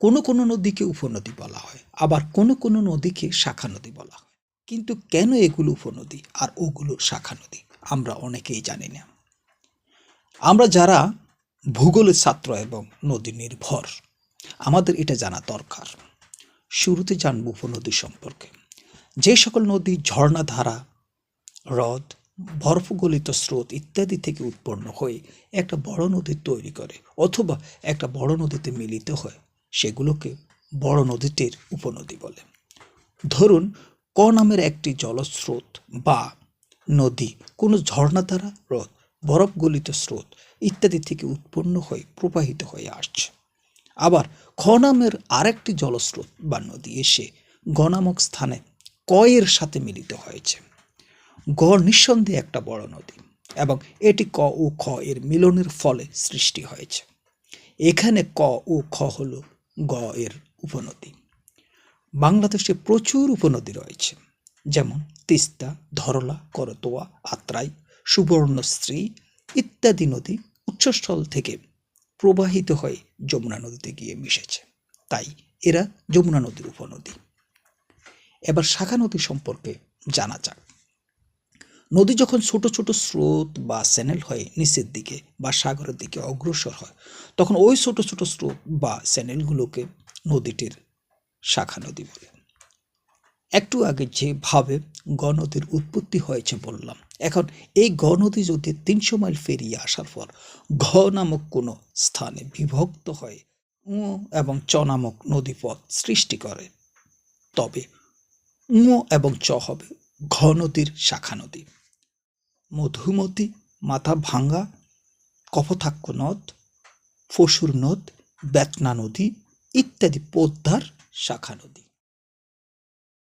কোনো কোনো নদীকে উপনদী বলা হয়, আবার কোনো কোনো নদীকে শাখা নদী বলা হয়। কিন্তু কেন এগুলো উপনদী আর ওগুলো শাখা নদী, আমরা অনেকেই জানি না। আমরা যারা ভূগোলের ছাত্র এবং নদী নির্ভর, আমাদের এটা জানা দরকার। শুরুতে জানব উপনদী সম্পর্কে। যে সকল নদী ঝর্ণাধারা হ্রদ, বরফগলিত স্রোত ইত্যাদি থেকে উৎপন্ন হয়ে একটা বড় নদী তৈরি করে, অথবা একটা বড় নদীতে মিলিত হয়। সেগুলোকে বড় নদীটির উপনদী বলে। ধরুন, ক নামের একটি জলস্রোত বা নদী কোনো ঝর্ণা দ্বারা হ্রদ বরফ গলিত স্রোত ইত্যাদি থেকে উৎপন্ন হয়ে প্রবাহিত হয়ে আসছে। আবার খ নামের আরেকটি জলস্রোত বা নদী এসে গ নামক স্থানে কয়ের সাথে মিলিত হয়েছে। গ নিঃসন্দেহে একটা বড় নদী এবং এটি ক ও খ এর মিলনের ফলে সৃষ্টি হয়েছে। এখানে ক ও খ হল গ এর উপনদী। বাংলাদেশে প্রচুর উপনদী রয়েছে। যেমন তিস্তা, ধরলা, করতোয়া, আত্রাই, সুবর্ণশ্রী ইত্যাদি নদী উচ্চস্থল থেকে প্রবাহিত হয়ে যমুনা নদীতে গিয়ে মিশেছে। তাই এরা যমুনা নদীর উপনদী। এবার শাখা নদী সম্পর্কে জানা যাক। নদী যখন ছোট ছোট স্রোত বা চ্যানেল হয়ে নিচের দিকে বা সাগরের দিকে অগ্রসর হয়, তখন ওই ছোট ছোট স্রোত বা চ্যানেলগুলোকে নদীটির শাখা নদী বলে। একটু আগে যেভাবে গণদীর উৎপত্তি হয়েছে বললাম, এখন এই গণদী যদি তিনশো মাইল পেরিয়ে আসার পর ঘ নামক কোনো স্থানে বিভক্ত হয়, উ এবং চ নামক নদীপথ সৃষ্টি করে, তবে উ এবং চ হবে ঘ নদীর শাখা নদী। মধুমতি মাথা ভাঙ্গা কপথাক্য নদ ফসুর নদ বেতনা নদী ইত্যাদি পদ্মার শাখা নদী।